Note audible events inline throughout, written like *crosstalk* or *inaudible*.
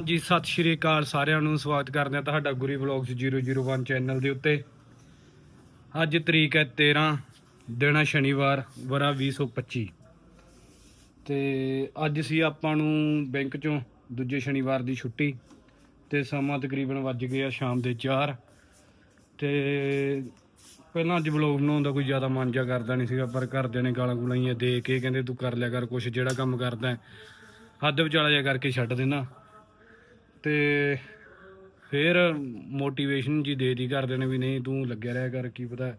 ਜੀ ਸਤਿ ਸ਼੍ਰੀ ਅਕਾਲ ਸਾਰਿਆਂ ਨੂੰ, ਸਵਾਗਤ ਕਰਦੇ ਹਾਂ ਤੁਹਾਡਾ ਗੁਰੀ ਵਲੌਗਸ 001 ਚੈਨਲ ਦੇ ਉੱਤੇ। ਅੱਜ ਤਰੀਕ ਹੈ 13 ਦਿਨ ਹੈ ਸ਼ਨੀਵਾਰ ਵਰਾ 2025 ਤੇ ਅੱਜ ਸੀ ਆਪਾਂ ਨੂੰ ਬੈਂਕ ਚੋਂ ਦੂਜੇ ਸ਼ਨੀਵਾਰ ਦੀ ਛੁੱਟੀ, ਤੇ ਸਮਾਂ ਤਕਰੀਬਨ ਵੱਜ ਗਿਆ ਸ਼ਾਮ ਦੇ 4 ਤੇ ਪਹਿਲਾਂ ਅੱਜ ਵਲੌਗ ਬਣਾਉਣ ਦਾ ਕੋਈ ਜ਼ਿਆਦਾ ਮਨ ਜਾ ਕਰਦਾ ਨਹੀਂ ਸੀਗਾ, ਪਰ ਘਰਦਿਆਂ ਨੇ ਗਾਲਾਂ ਗੁਲਾਈਆਂ ਦੇ ਕੇ ਕਹਿੰਦੇ, ਤੂੰ ਕਰ ਲਿਆ ਕਰ ਕੁਛ, ਜਿਹੜਾ ਕੰਮ ਕਰਦਾ ਹੱਦ ਵਿਚਾਲਾ ਜਿਹਾ ਕਰਕੇ ਛੱਡ ਦੇਣਾ। ਤੇ ਫਿਰ ਮੋਟੀਵੇਸ਼ਨ ਜੀ ਦੇ ਦੀ ਕਰਦੇ ਨੇ ਵੀ ਨਹੀਂ, ਤੂੰ ਲੱਗਿਆ ਰਿਹਾ ਕਰ, ਕੀ ਪਤਾ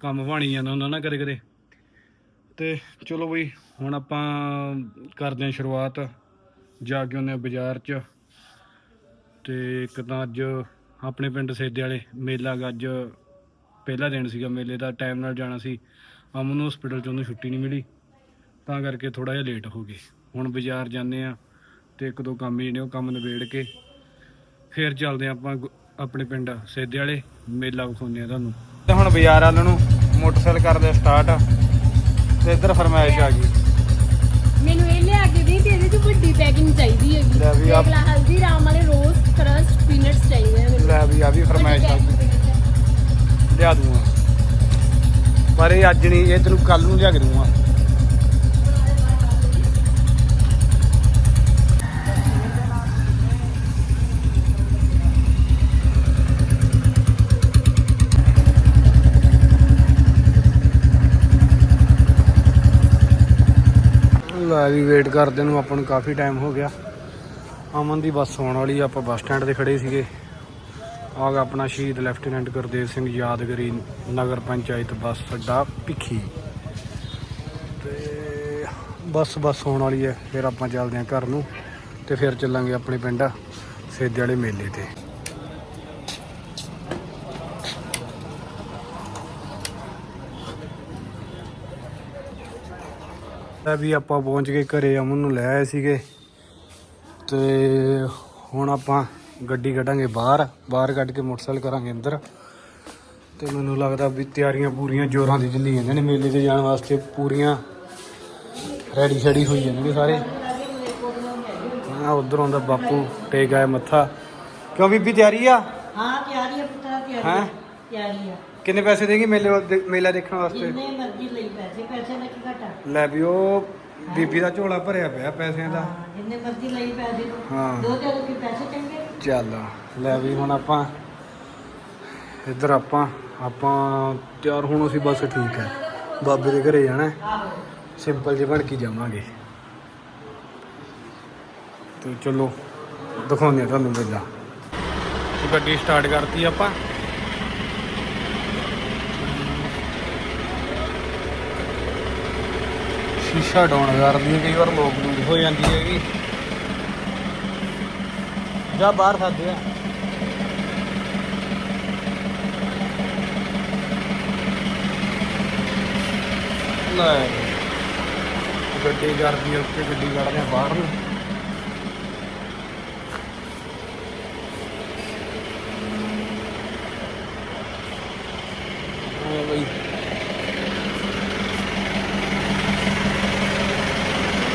ਕੰਮ ਬਣੀ ਜਾਂਦਾ ਹੁੰਦਾ ਨਾ ਕਦੇ ਕਦੇ। ਤੇ ਚਲੋ ਬਈ, ਹੁਣ ਆਪਾਂ ਕਰਦੇ ਹਾਂ ਸ਼ੁਰੂਆਤ, ਜਾ ਕੇ ਉਹਨੇ ਬਾਜ਼ਾਰ 'ਚ। ਤੇ ਇੱਕ ਤਾਂ ਅੱਜ ਆਪਣੇ ਪਿੰਡ ਸੇਦੇ ਵਾਲੇ, ਮੇਲਾ ਗਾ ਅੱਜ ਪਹਿਲਾ ਦਿਨ ਸੀਗਾ, ਮੇਲੇ ਦਾ ਟਾਈਮ ਨਾਲ ਜਾਣਾ ਸੀ। ਅਮਨ ਨੂੰ ਹਸਪੀਟਲ 'ਚ ਉਹਨੂੰ ਛੁੱਟੀ ਨਹੀਂ ਮਿਲੀ। ਤਾਂ ਕਰਕੇ ਥੋੜਾ ਜਿਹਾ ਲੇਟ ਹੋ ਗਏ। ਹੁਣ ਬਾਜ਼ਾਰ ਜਾਂਦੇ ਆ ਤੇ ਇੱਕ ਦੋ ਕੰਮ ਜਿਹੜੇ ਉਹ ਕੰਮ ਨਿਬੇੜ ਕੇ ਫਿਰ ਚੱਲਦੇ ਆਪਾਂ ਗੁ- ਆਪਣੇ ਪਿੰਡ ਸੇਦੇ ਵਾਲੇ ਮੇਲਾ ਵਿਖਾਉਂਦੇ ਆ ਤੁਹਾਨੂੰ। ਤੇ ਹੁਣ ਬਾਜ਼ਾਰ ਵਾਲ ਨੂੰ ਮੋਟਰਸਾਈਕਲ ਕਰਦੇ ਸਟਾਰਟ ਤੇ ਇੱਧਰ ਫਰਮਾਇਸ਼ ਆ ਗਈ। ਮੈਨੂੰ ਇਹ ਲਿਆ ਕੇ ਦੇ ਤੇ ਇਹਦੇ ਚ ਵੱਡੀ ਪੈਕਿੰਗ ਚਾਹੀਦੀ ਹੈਗੀ। ਲੈ ਵੀ ਆਪ- ਦੇਖ ਲਾ ਹਲਦੀ ਰਾਮ ਵਾਲੇ ਰੋਜ਼ ਕਰਸਟ ਪੀਨਟਸ ਚਾਹੀਦੇ ਆ ਮੈਨੂੰ। ਲੈ ਵੀ ਆ ਵੀ ਫਰਮਾਇਸ਼ ਆ ਗਈ। ਲਿਆ ਦੂੰਗਾ। ਪਰ ਇਹ ਅੱਜ ਨਹੀਂ ਇਹ ਤੈਨੂੰ ਕੱਲ ਨੂੰ ਲਿਆ ਕੇ ਦੂੰਗਾ। ਲੈ ਵੀ ਵੇਟ ਕਰਦੇ ਨੂੰ ਆਪਾਂ ਨੂੰ ਕਾਫੀ ਟਾਈਮ ਹੋ ਗਿਆ। ਅਮਨ ਦੀ ਬੱਸ ਆਉਣ ਵਾਲੀ ਆਪਾਂ ਬੱਸ ਸਟੈਂਡ ਤੇ ਖੜੇ ਸੀਗੇ। ਆ ਗਿਆ ਆਪਣਾ ਸ਼ਹੀਦ ਲੈਫਟੀਨੈਂਟ ਗੁਰਦੇਵ ਸਿੰਘ ਯਾਦਗਰੀ ਨਗਰ ਪੰਚਾਇਤ ਬੱਸ ਅੱਡਾ ਭਿੱਖੀ। ਤੇ ਬੱਸ ਬੱਸ ਆਉਣ ਵਾਲੀ ਹੈ ਫਿਰ ਆਪਾਂ ਚੱਲਦੇ ਹਾਂ ਘਰ ਨੂੰ ਤੇ ਫਿਰ ਚੱਲਾਂਗੇ ਆਪਣੇ ਪਿੰਡ ਸੇਦੇ ਵਾਲੇ ਮੇਲੇ ਤੇ। ਤਾਂ ਵੀ ਆਪਾਂ ਪਹੁੰਚ ਗਏ ਘਰੇ ਅਮਨ ਨੂੰ ਲੈ ਆਏ ਸੀਗੇ। ਤੇ ਹੁਣ ਆਪਾਂ ਗੱਡੀ ਕੱਢਾਂਗੇ ਬਾਹਰ ਬਾਹਰ ਕੱਢ ਕੇ ਮੋਟਰਸਾਈਕਲ ਕਰਾਂਗੇ ਅੰਦਰ। ਤੇ ਮੈਨੂੰ ਲੱਗਦਾ ਵੀ ਤਿਆਰੀਆਂ ਪੂਰੀਆਂ ਜ਼ੋਰਾਂ ਦੀ ਚੱਲੀ ਜਾਂਦੀਆਂ ਨੇ ਮੇਲੇ ਤੇ ਜਾਣ ਵਾਸਤੇ ਪੂਰੀਆਂ ਰੈਡੀ ਸ਼ੈਡੀ ਹੋਈ ਜਾਂਦੇ ਨੇ ਸਾਰੇ। ਆ ਉਧਰ ਆਉਂਦਾ ਬਾਪੂ ਟੇਕ ਆਇਆ ਮੱਥਾ। ਕਿਉਂ ਬੀਬੀ ਤਿਆਰੀ ਆ? ਹਾਂ ਤਿਆਰੀ ਹੈ ਪੁੱਤਰਾ ਤਿਆਰੀ? ਹੈ? ਤਿਆਰੀ ਹੈ ਕਿੰਨੇ ਪੈਸੇ ਦੇਗੀ ਮੇਲੇ ਦੇ- ਮੇਲਾ ਦੇਖਣ ਵਾਸਤੇ? ਜਿੰਨੇ ਮਰਜ਼ੀ ਲਈ ਪੈਸੇ ਪੈਸੇ ਦਾ ਕੀ ਘਟਾ? ਲੈ ਵੀ ਉਹ ਬੀਬੀ ਦਾ ਝੋਲਾ ਭਰਿਆ ਪਿਆ ਪੈਸਿਆਂ ਦਾ। ਹਾਂ ਜਿੰਨੇ ਮਰਜ਼ੀ ਲਈ ਪੈਸੇ ਹਾਂ। ਦੋ ਚਾਰ ਰੁਪਏ ਪੈਸੇ ਚੰਗੇ? ਚੱਲ ਲੈ ਵੀ ਹੁਣ ਆਪਾਂ ਇੱਧਰ ਆਪਾਂ ਆਪਾਂ ਤਿਆਰ ਹੋਣੋਂ ਸੀ ਬਸ ਠੀਕ ਹੈ। ਬਾਬੇ ਦੇ ਘਰੇ ਜਾਣਾ ਹੈ। ਆਹੋ। ਸਿੰਪਲ ਜਿਹੇ ਬਣ ਕੇ ਜਾਵਾਂਗੇ। ਤੇ ਚਲੋ ਦਿਖਾਉਂਦੇ ਆ ਤੁਹਾਨੂੰ ਮੇਲਾ। ਗੱਡੀ ਸਟਾਰਟ ਕਰਤੀ ਆਪਾਂ। ਸ਼ੀਸ਼ਾ ਡਾਊਨ ਕਰਦੀ ਹੈ ਕਈ ਵਾਰ ਲੋਕ ਨੂੰ ਹੋ ਜਾਂਦੀ ਹੈਗੀ। ਜਾ ਬਾਹਰ ਖਾਦੇ ਆ। ਲੈ। ਗੱਡੀ ਕਰਦੀ ਆ ਉੱਤੇ ਗੱਡੀ ਕੱਢਦੇ ਆ ਬਾਹਰ ਨੂੰ।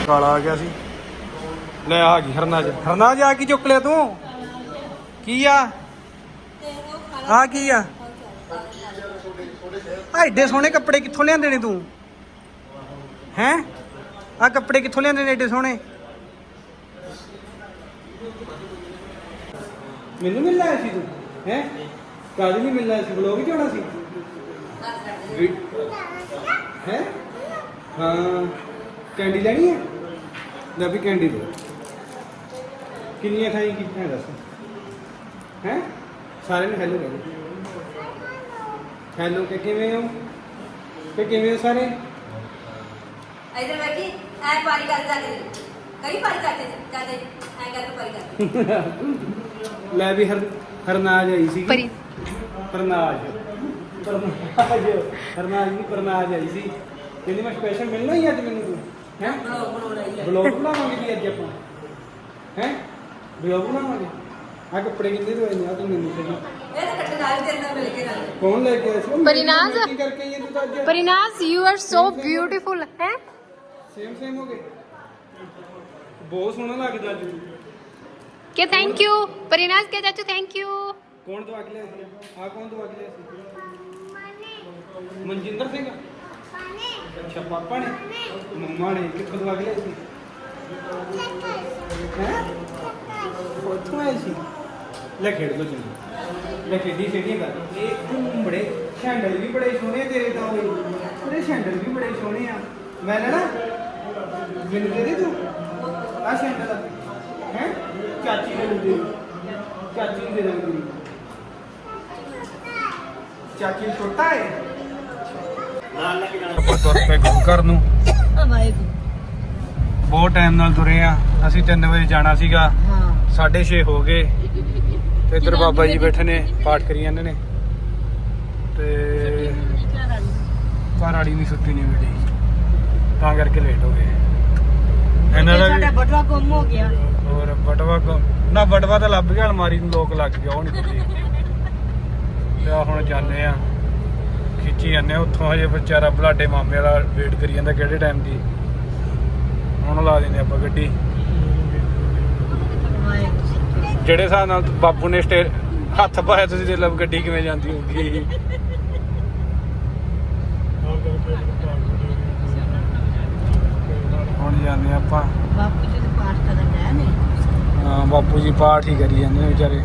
ਕਾਲਾ ਆ ਗਿਆ ਸੀ। ਲੈ ਆ ਗਈ ਹਰਨਾਜ ਹਰਨਾਜ ਆ ਕੀ ਚੁੱਕ ਲਿਆ ਤੂੰ? ਕੀ ਆ? ਆ ਕੀ ਆ? ਆ ਏਡੇ ਸੋਹਣੇ ਕੱਪੜੇ ਕਿੱਥੋਂ ਲਿਆਂਦੇ ਨੇ ਤੂੰ? ਹੈਂ? ਆ ਕੱਪੜੇ ਕਿੱਥੋਂ ਲਿਆਂਦੇ ਨੇ ਏਡੇ ਸੋਹਣੇ? ਮੈਨੂੰ ਮਿਲਣਾ ਸੀ ਤੂੰ? ਹੈ? ਕਾਜ ਨਹੀਂ ਮਿਲਣਾ ਸੀ? ਬਲੌਗ ਚ ਆਉਣਾ ਸੀ? ਹੈ। ਹਾਂ? ਕੈਂਡੀ ਲੈਣੀ ਹੈ ਲੈ ਵੀ ਕੈਂਡੀ ਦੇ। ਕਿੰਨੀਆਂ ਖਾਈ ਕਿੰਨੀਆਂ ਦੱਸ। ਹੈ? ਸਾਰੇ ਨੇ ਹੈਲੋ ਕਹਿੰਦੇ ਹੈਲੋ ਕਿ ਕਿਵੇਂ ਹੋ? ਕਿ ਕਿਵੇਂ ਹੋ ਸਾਰੇ? ਇਧਰ ਬੈਠੀ ਐ ਪਾਰੀ ਕਰ ਜਾ ਕੇ। ਕਈ ਪਾਰੀ ਕਰਦੇ ਜਾਂਦੇ ਐ ਕਰਕੇ ਪਾਰੀ ਕਰਦੇ ਲੈ ਵੀ ਹਰ ਹਰਨਾਜ ਆਈ ਸੀ ਪਰੀ ਪਰਨਾਜ। ਪਰਨਾਜ ਹਰਨਾਜ ਦੀ ਪਰਨਾਜ ਆਈ ਸੀ। ਕਹਿੰਦੀ ਮੈਂ ਸਪੈਸ਼ਲ ਮਿਲਣਾ ਹੀ ਅੱਜ ਮੈਨੂੰ ਤੂੰ ਹੈ ਬਲੌਗ ਬਣਾਉਣਾ ਹੀ ਬਲੌਗ ਬਣਾਵਾਂਗੇ ਜੀ ਅੱਜ ਆਪਾਂ ਹੈ ਬਲੌਗ ਬਣਾਵਾਂਗੇ ਆ ਕੱਪੜੇ ਕਿੰਨੇ ਦੇ ਹੋਏ ਨੇ ਆ ਤੂੰ ਮੈਨੂੰ ਸਹੀ ਇਹ ਤਾਂ ਕੱਟ ਨਾਲ ਤੇਰੇ ਨਾਲ ਮਿਲ ਕੇ ਨਾਲ ਕੌਣ ਲੈ ਕੇ ਆਇਆ ਸੀ ਪਰਿਨਾਜ਼? ਕੀ ਕਰਕੇ ਆਈ ਹੈ ਤੂੰ ਤਾਂ ਅੱਜ Parinaz you are so beautiful ਹੈ ਸੇਮ ਸੇਮ ਹੋ ਗਏ ਬਹੁਤ ਸੋਹਣਾ ਲੱਗਦਾ ਅੱਜ ਕਿ ਥੈਂਕ ਯੂ ਪਰਿਨਾਸ ਕੇ ਚਾਚੂ ਥੈਂਕ ਯੂ ਕੌਣ ਦਵਾ ਕੇ ਲਿਆ ਸੀ ਆ ਕੌਣ ਦਵਾ ਕੇ ਲਿਆ ਸੀ ਮਨਜਿੰਦਰ ਸਿੰਘ ਅੱਛਾ, ਪਾਪਾ ਨੇ? ਮੰਮਾ ਨੇ, ਕਿੱਥੋਂ ਦਵਾ ਕੇ ਲਿਆ ਸੀ? ਹੈ? ਉੱਥੋਂ ਆਏ ਸੀ? ਲੈ ਖੇਡ ਲੋ ਚੰਗੀ। ਲੈ ਖੇਡੀ ਖੇਡੀ ਕਰ। ਇਹ ਤੂੰ ਬੜੇ ਸ਼ੈਂਡਲ ਵੀ ਬੜੇ ਸੋਹਣੇ ਤੇਰੇ ਤਾਂ ਓਏ ਤੇਰੇ ਸ਼ੈਂਡਲ ਵੀ ਬੜੇ ਸੋਹਣੇ ਆ। ਮੈਂ ਲੈਣਾ? ਮੈਨੂੰ ਦੇ ਦੇ ਤੂੰ। ਆ ਸ਼ੈਂਡਲ ਹੈ? ਚਾਚੀ ਨੂੰ ਦੇ ਚਾਚੀ ਦੇ ਦੇ। ਚਾਚੀ ਛੋਟਾ ਹੈ ਨਾਲ ਲੈ ਕੇ ਜਾਣਾ। ਆਪਾਂ ਤੁਰ ਪਏ ਗੁਰੂ ਘਰ ਨੂੰ ਵਾਹਿਗੁਰੂ। ਬਹੁਤ ਟਾਈਮ ਨਾਲ ਤੁਰੇ ਆ। ਅਸੀਂ 3 ਵਜੇ ਜਾਣਾ ਸੀਗਾ। ਹਾਂ। 6:30 ਹੋ ਗਏ। ਤੇ ਇੱਧਰ ਬਾਬਾ ਜੀ ਬੈਠੇ ਨੇ ਪਾਠ ਕਰੀ ਜਾਂਦੇ ਨੇ। ਤੇ ਘਰ ਵਾਲੀ ਨਹੀਂ ਸੁੱਤੀ ਨਹੀਂ ਮਿਲੀ ਤਾਂ ਕਰਕੇ ਲੇਟ ਹੋ ਗਏ। ਇਹਨਾਂ ਦਾ ਸਾਡਾ ਬਟਵਾ ਗੁੰਮ ਹੋ ਗਿਆ। ਹੋਰ ਬਟਵਾ ਕੋ ਨਾ ਬਟਵਾ ਤਾਂ ਲੱਭ ਗਿਆ ਅਲਮਾਰੀ ਨੂੰ ਲੋਕ ਲੱਗ ਗਿਆ ਉਹ ਨਹੀਂ ਤੇ ਆ ਹੁਣ ਜਾਂਦੇ ਆ। ਖਿੱਚੀ ਜਾਂਦੇ ਆ ਉੱਥੋਂ ਹਜੇ ਵਿਚਾਰਾ ਬਲਾਡੇ ਮਾਮੇ ਵਾਲਾ ਵੇਟ ਕਰੀ ਜਾਂਦਾ ਕਿਹੜੇ ਟਾਈਮ ਦੀ। ਹੁਣ ਲਾ ਦਿੰਦੇ ਆਪਾਂ ਗੱਡੀ। ਜਿਹੜੇ ਹਿਸਾਬ ਨਾਲ ਬਾਪੂ ਨੇ ਸਟੇ ਹੱਥ ਪਾਇਆ ਤੁਸੀਂ ਦੇ ਲਵ ਗੱਡੀ ਕਿਵੇਂ ਜਾਂਦੀ ਹੋਊਗੀ ਹੁਣ ਜਾਂਦੇ ਆਪਾਂ। ਬਾਪੂ ਜੀ ਦੇ ਪਾਠ ਕਰਨ ਗਏ ਨੇ। ਹਾਂ, ਬਾਪੂ ਜੀ ਪਾਠ ਹੀ ਕਰੀ ਜਾਂਦੇ ਨੇ ਵਿਚਾਰੇ।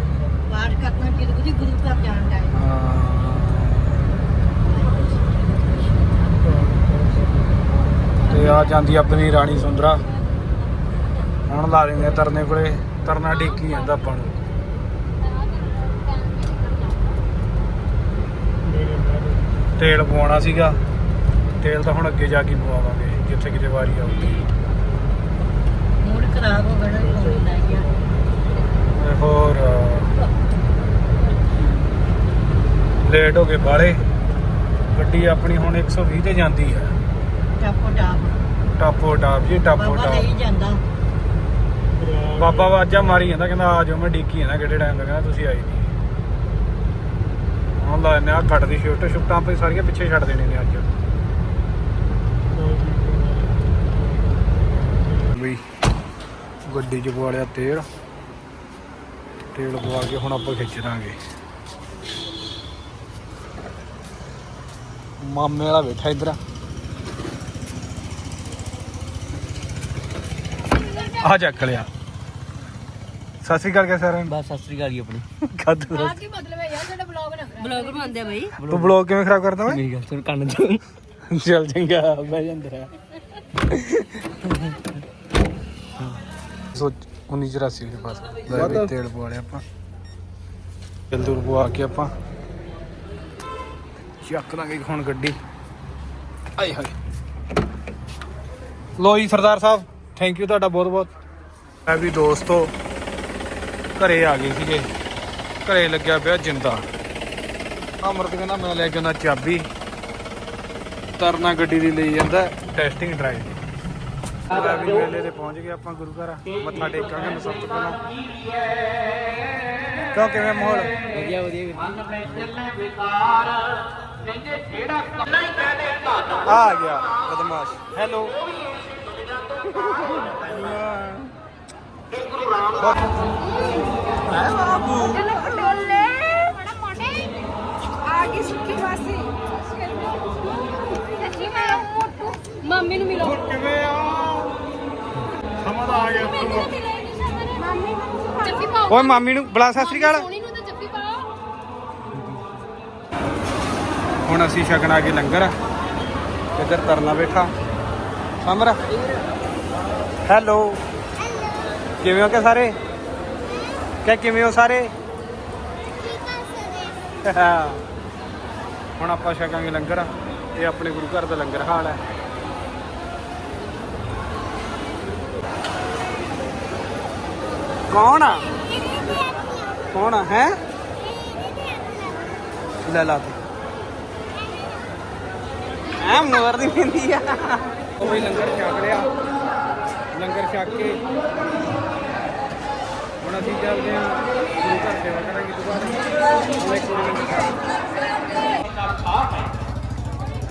ਪਾਠ ਕਰਨਾ ਜੀ ਗੁਰੂ ਘਰ ਜਾਣ ਦਾ ਹਾਂ। ਤੇ ਆ ਜਾਂਦੀ ਆਪਣੀ ਰਾਣੀ ਸੁੰਦਰਾ। ਹੁਣ ਲਾ ਆ ਤਰਨੇ ਕੋਲੇ ਤਰਨਾ ਢੀਕੀ ਜਾਂਦਾ ਆਪਾਂ ਨੂੰ। ਤੇਲ ਪਵਾਉਣਾ ਸੀਗਾ। ਤੇਲ ਤਾਂ ਹੁਣ ਅੱਗੇ ਜਾ ਕੇ ਪਵਾਵਾਂਗੇ ਜਿੱਥੇ ਕਿਤੇ ਵਾਰੀ ਆਊਗੀ। ਮੂਡ ਖਰਾਬ ਹੋ ਗਿਆ ਕੋਈ ਲੈ ਗਿਆ ਤੇ ਹੋਰ ਲੇਟ ਹੋ ਗਏ ਬਾਲੇ ਗੱਡੀ ਆਪਣੀ ਹੁਣ 120 ਤੇ ਜਾਂਦੀ ਹੈ ਟਾਪੋ ਟਾਪ। ਟਾਪੋ ਟਾਪ ਜੀ ਟਾਪੋ ਬਾਬਾ ਲਈ ਟਾਪ ਜਾਂਦਾ। ਬਾਬਾ ਵਾਜਾ ਮਾਰੀ ਜਾਂਦਾ ਕਹਿੰਦਾ ਆ ਜਾਓ ਮੈਂ ਡੀਕੀ ਜਾਂਦਾ ਕਿਹੜੇ ਟਾਈਮ ਦਾ ਕਹਿੰਦਾ ਤੁਸੀਂ ਆਏ ਨਹੀਂ ਹੁਣ ਲਾ ਨੇ ਆ ਕੱਟ ਦੀ ਸ਼ਿਫਟ ਸ਼ਿਫਟਾਂ ਆਪੇ ਸਾਰੀਆਂ ਪਿੱਛੇ ਛੱਡ ਦੇਣੇ ਨੇ ਅੱਜ। ਬਈ ਗੱਡੀ ਚ ਪਵਾ ਲਿਆ ਤੇਲ। ਤੇਲ ਪਵਾ ਕੇ ਹੁਣ ਆਪਾਂ ਖਿੱਚ ਦਾਂਗੇ। ਮਾਮੇ ਵਾਲਾ ਬੈਠਾ ਇਧਰ। ਆ ਚੱਕ ਲਿਆ। ਸਤਿ ਸ਼੍ਰੀ ਅਕਾਲ ਸਾਰਿਆਂ ਨੂੰ? ਬਸ ਸਤਿ ਸ੍ਰੀ ਅਕਾਲ ਜੀ ਆਪਣੀ। ਕੱਦ ਆ ਕੀ ਮਤਲਬ ਹੈ ਯਾਰ ਸਾਡਾ ਬਲੌਗ ਨਾ ਬਲੌਗ ਬਣਾਉਂਦੇ ਆ ਬਈ। ਤੂੰ ਬਲੌਗ ਕਿਵੇਂ ਖਰਾਬ ਕਰਦਾ ਓਏ? ਮੇਰੀ ਗੱਲ ਸੁਣ ਕੰਨ ਚ। ਚੱਲ ਚੰਗਾ ਬਹਿ ਜਾਂਦੇ ਸੋਚ 1984 ਦੇ ਪਾਸ। ਲੈ ਵੀ ਤੇਲ ਪਵਾ ਲਿਆ ਆਪਾਂ। ਤੇਲ ਦੂਰ ਪਵਾ ਕੇ ਆਪਾਂ। ਚੱਕ ਲਾਂਗੇ ਹੁਣ ਗੱਡੀ। ਆਏ ਹਾਏ। ਲੋ ਜੀ ਸਰਦਾਰ ਸਾਹਿਬ। ਥੈਂਕ ਯੂ ਤੁਹਾਡਾ ਬਹੁਤ ਬਹੁਤ। ਮੈਂ ਵੀ ਦੋਸਤੋ ਘਰੇ ਆ ਗਏ ਸੀਗੇ। ਘਰੇ ਲੱਗਿਆ ਪਿਆ ਜਿੰਦਾ। ਅਮਰਤ ਕਹਿੰਦਾ ਮੈਂ ਲੈ ਕੇ ਆਉਣਾ ਚਾਬੀ। ਤਰਨਾ ਗੱਡੀ ਦੀ ਲਈ ਜਾਂਦਾ ਟੈਸਟਿੰਗ ਡਰਾਈਵ ਮੈਂ ਵੀ ਮੇਲੇ ਤੇ ਪਹੁੰਚ ਗਏ ਆਪਾਂ ਗੁਰੂ ਘਰ। ਮੱਥਾ ਟੇਕਾਂਗੇ ਸਭ ਤੋਂ ਪਹਿਲਾਂ। ਕਿਉਂ ਕਿਵੇਂ ਮਾਹੌਲ? ਵਧੀਆ ਵਧੀਆ। ਆ ਗਿਆ ਬਦਮਾਸ਼। ਹੈਲੋ ਮੰਮੀ ਨੂੰ ਮਿਲੋ। ਕਿਵੇਂ ਆ ਸਮਝ ਆ ਗਿਆ ਮੰਮੀ ਜੱਫੀ ਪਾਓ ਓਏ ਮਾਮੀ ਨੂੰ ਬੁਲਾ ਸਤਿ ਸ੍ਰੀ ਅਕਾਲ। ਸੋਹਣੀ ਨੂੰ ਤਾਂ ਜੱਫੀ ਪਾਓ। ਹੁਣ ਅਸੀਂ ਛਕਣਾ ਕੇ ਲੰਗਰ ਇੱਧਰ ਤਰਨਾ ਬੈਠਾ। ਸਮਰ ਹੈਲੋ ਕਿਵੇਂ ਹੋ ਕਿ ਸਾਰੇ? ਕਿ ਕਿਵੇਂ ਹੋ ਸਾਰੇ? ਹੁਣ ਆਪਾਂ ਛਕਾਂਗੇ ਲੰਗਰ। ਇਹ ਆਪਣੇ ਗੁਰੂ ਘਰ ਦਾ ਲੰਗਰ ਹਾਲ ਹੈ। ਕੌਣ ਆ? ਕੌਣ ਆ? ਹੈ? ਲੈ ਲਾ ਤੂੰ ਐ ਮੋਰ ਦੀ ਪਿੰਦੀ ਆ। ਉਹ ਵੀ ਲੰਗਰ ਛਕ ਲਿਆ ਲੰਗਰ ਛਕ ਕੇ ਹੁਣ ਅਸੀਂ ਚੱਲਦੇ ਹਾਂ ਗੁਰੂ ਘਰ ਸੇਵਾ ਕਰਾਂਗੇ ਦੁਬਾਰਾ ਹੁਣ ਇੱਕ ਹੋਰ ਲੰਗਰ ਛਕ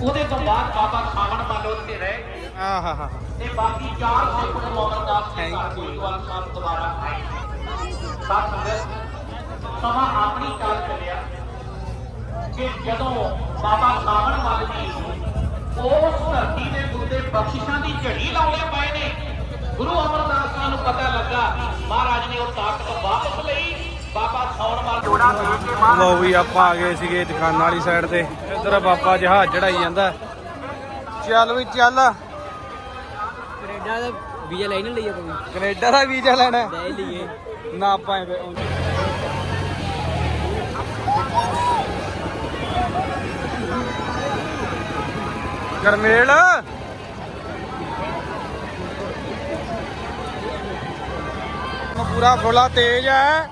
ਉਹਦੇ ਤੋਂ ਬਾਅਦ ਬਾਬਾ ਖਾਵਣ ਵਾਲੋ ਤੇ ਰਹੇ ਆ ਹਾ ਹਾ ਤੇ ਬਾਕੀ 400 ਫੁੱਟ ਅਮਰਦਾਸ Thank you. ਗੋਇੰਦਵਾਲ ਸਾਹਿਬ ਦੁਬਾਰਾ ਆਏ। ਸਾਥ ਸੰਗਤ ਸਮਾਂ ਆਪਣੀ ਚਾਲ ਚੱਲਿਆ ਕਿ ਜਦੋਂ ਬਾਬਾ ਸਾਵਣ ਮੱਲ ਜੀ ਉਸ ਧਰਤੀ ਦੇ ਉੱਤੇ ਬਖਸ਼ਿਸ਼ਾਂ ਦੀ ਝੜੀ ਲਾਉਣੇ ਪਏ ਨੇ। ਗੁਰੂ ਅਮਰਦਾਸ ਜੀ ਨੂੰ ਪਤਾ ਲੱਗਾ ਮਹਾਰਾਜ ਨੇ ਉਹ ਤਾਕਤ ਵਾਪਸ ਲਈ। ਬਾਬਾ ਮੱਲ ਜੋੜਾ ਦੇ ਕੇ ਮਹਾਰਾਜ ਲੋ ਵੀ ਆਪਾਂ ਆ ਗਏ ਸੀਗੇ ਦੁਕਾਨ ਵਾਲੀ ਸਾਈਡ ਤੇ। ਇੱਧਰ ਬਾਬਾ ਜਹਾਜ਼ ਚੜਾਈ ਜਾਂਦਾ। ਚੱਲ ਵੀ ਚੱਲ। ਕੈਨੇਡਾ ਦਾ ਵੀਜ਼ਾ ਲੈ ਨਹੀਂ ਲਈ ਆਪਾਂ ਕੈਨੇਡਾ ਦਾ ਵੀਜ਼ਾ ਲੈਣਾ? ਲੈ ਲਈਏ। ਨਾ ਆਪਾਂ ਗਰਮੇਲ। ਪੂਰਾ ਗੋਲਾ ਤੇਜ਼ ਹੈ।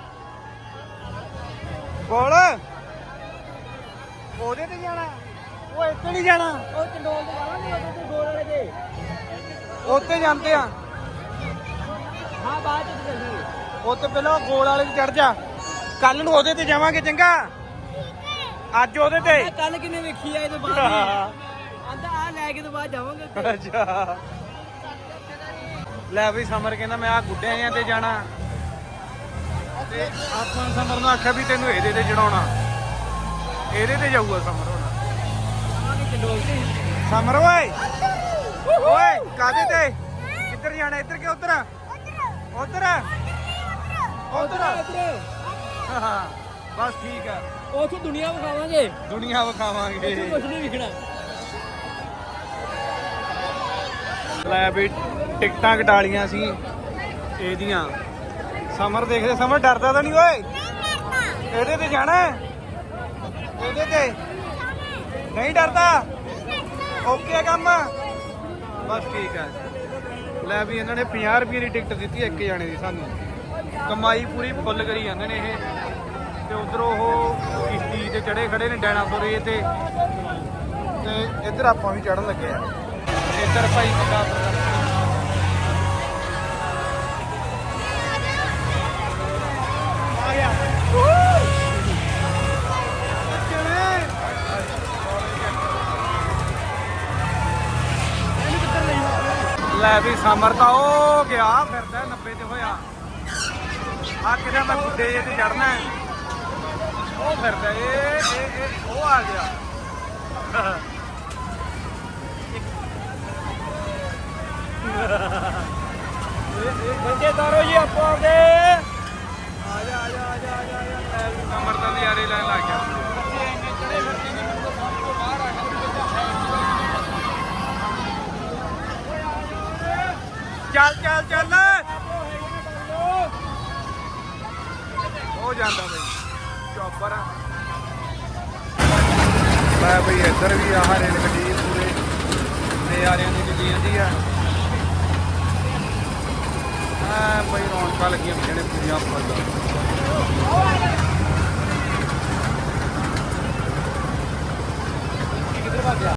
ਗੋਲ ਉਹਦੇ ਤੇ ਜਾਣਾ। ਉਹ ਇੱਥੇ ਨਹੀਂ ਜਾਣਾ। ਉਹ ਚੰਡੋਲ ਤੇ ਜਾਵਾਂਗੇ ਉਹਦੇ ਤੇ ਗੋਲ ਵਾਲੇ ਤੇ। ਉੱਤੇ ਜਾਂਦੇ ਆ। ਹਾਂ ਬਾਅਦ ਚ ਚੱਲਾਂਗੇ ਉੱਤੇ ਪਹਿਲਾਂ ਗੋਲ ਵਾਲੇ ਤੇ ਚੜ ਜਾ। ਕੱਲ ਨੂੰ ਉਹਦੇ ਤੇ ਜਾਵਾਂਗੇ ਚੰਗਾ? ਅੱਜ ਉਹਦੇ ਤੇ। ਕੱਲ ਕਿਨੇ ਵੇਖੀ ਆ ਇਹਦੇ ਬਾਅਦ *laughs* ਲੈ ਕੇ ਤੋਂ ਬਾਅਦ ਜਾਵਾਂਗੇ ਉੱਥੇ। ਅੱਛਾ। ਲੈ ਵੀ ਸਮਰ ਕਹਿੰਦਾ ਮੈਂ ਆ ਗੁੱਡਿਆਂ ਤੇ ਜਾਣਾ। ਤੇ ਆਪਾਂ ਸਮਰ ਨੂੰ ਆਖਿਆ ਵੀ ਤੈਨੂੰ ਇਹਦੇ ਤੇ ਚੜਾਉਣਾ। ਇਹਦੇ ਤੇ ਜਾਊਗਾ ਸਮਰ ਹੁਣ। ਜਾਵਾਂਗੇ ਚੰਡੋਲ ਤੇ ਸਮਰ ਓਏ। ਓਏ ਕਾਦੇ ਤੇ? ਕਿੱਧਰ ਜਾਣਾ? ਇੱਧਰ ਕਿ ਉੱਧਰ? ਉੱਧਰ। ਉੱਧਰ। ਹਾਂ ਬਸ ਠੀਕ ਆ। ਉੱਥੇ ਦੁਨੀਆ ਵਿਖਾਵਾਂਗੇ। ਦੁਨੀਆ ਵਿਖਾਵਾਂਗੇ। ਕੁਝ ਨਹੀਂ ਵਿਖਣਾ। ਲੈ ਵੀ ਟਿਕਟਾਂ ਕਟਾਲੀਆਂ ਸੀ ਇਹਦੀਆਂ। ਸਮਰ ਦੇਖਦੇ, ਸਮਰ ਡਰਦਾ ਤਾਂ ਨਹੀਂ ਓਏ? ਇਹਦੇ ਤੇ ਜਾਣਾ ਇਹਦੇ ਤੇ? ਨਹੀਂ ਡਰਦਾ? ਓਕੇ ਕੰਮ। ਬਸ ਠੀਕ ਹੈ। ਲੈ ਵੀ ਇਹਨਾਂ ਨੇ 50 ਰੁਪਏ ਦੀ ਟਿਕਟ ਦਿੱਤੀ ਇੱਕ ਜਾਣੇ ਦੀ ਸਾਨੂੰ। ਕਮਾਈ ਪੂਰੀ ਫੁੱਲ ਕਰੀ ਜਾਂਦੇ ਨੇ ਇਹ। ਤੇ ਉਧਰ ਉਹ ਕਿਸ਼ਤੀ ਤੇ ਚੜੇ ਖੜੇ ਨੇ ਡਾਇਨਾਸੌਰ ਤੇ। ਤੇ ਇੱਧਰ ਆਪਾਂ ਵੀ ਚੜਨ ਲੱਗੇ ਆ। ਇੱਧਰ ਭਾਈ ਮੁੰਡਾ। ਆ ਗਿਆ। ਲੈ ਵੀ ਸਮਰ ਤਾਂ ਉਹ ਗਿਆ, ਫਿਰਦਾ 90 ਤੇ ਹੋਇਆ। ਆ ਕਿਹਦਾ ਮੈਂ ਗੁੱਡੇ ਜਿਹੇ ਤੇ ਚੜਨਾ ਹੈ। ਉਹ ਫਿਰਦਾ ਇਹ ਇਹ, ਉਹ ਆ ਗਿਆ। ਬੰਦੇ ਤਾਰੋ ਜੀ ਆਪੋ ਆਪਦੇ। ਆ ਜਾ ਆ ਜਾ ਆ ਜਾ ਆ ਜਾ, ਨੰਬਰ ਤਾਂ ਨਜ਼ਾਰੇ ਲੈਣ ਲੱਗ ਗਿਆ ਚੱਲ ਚੱਲ ਚੱਲ। ਹੋ ਜਾਂਦਾ ਬਈ। ਚੌਪਰ ਮੈਂ ਬਈ ਇੱਧਰ ਵੀ ਆਹ ਰੇਲ ਗੱਡੀ ਪੂਰੇ। ਨਜ਼ਾਰਿਆਂ ਦੀ ਗੱਡੀ ਜਾਂਦੀ ਆ। ਐ ਬਈ ਰੌਣਕਾਂ ਲੱਗੀਆਂ ਜਿਹੜੇ ਪੂਰੀਆਂ ਫੁੱਲ ਕਿੱਧਰ ਭੱਜਿਆ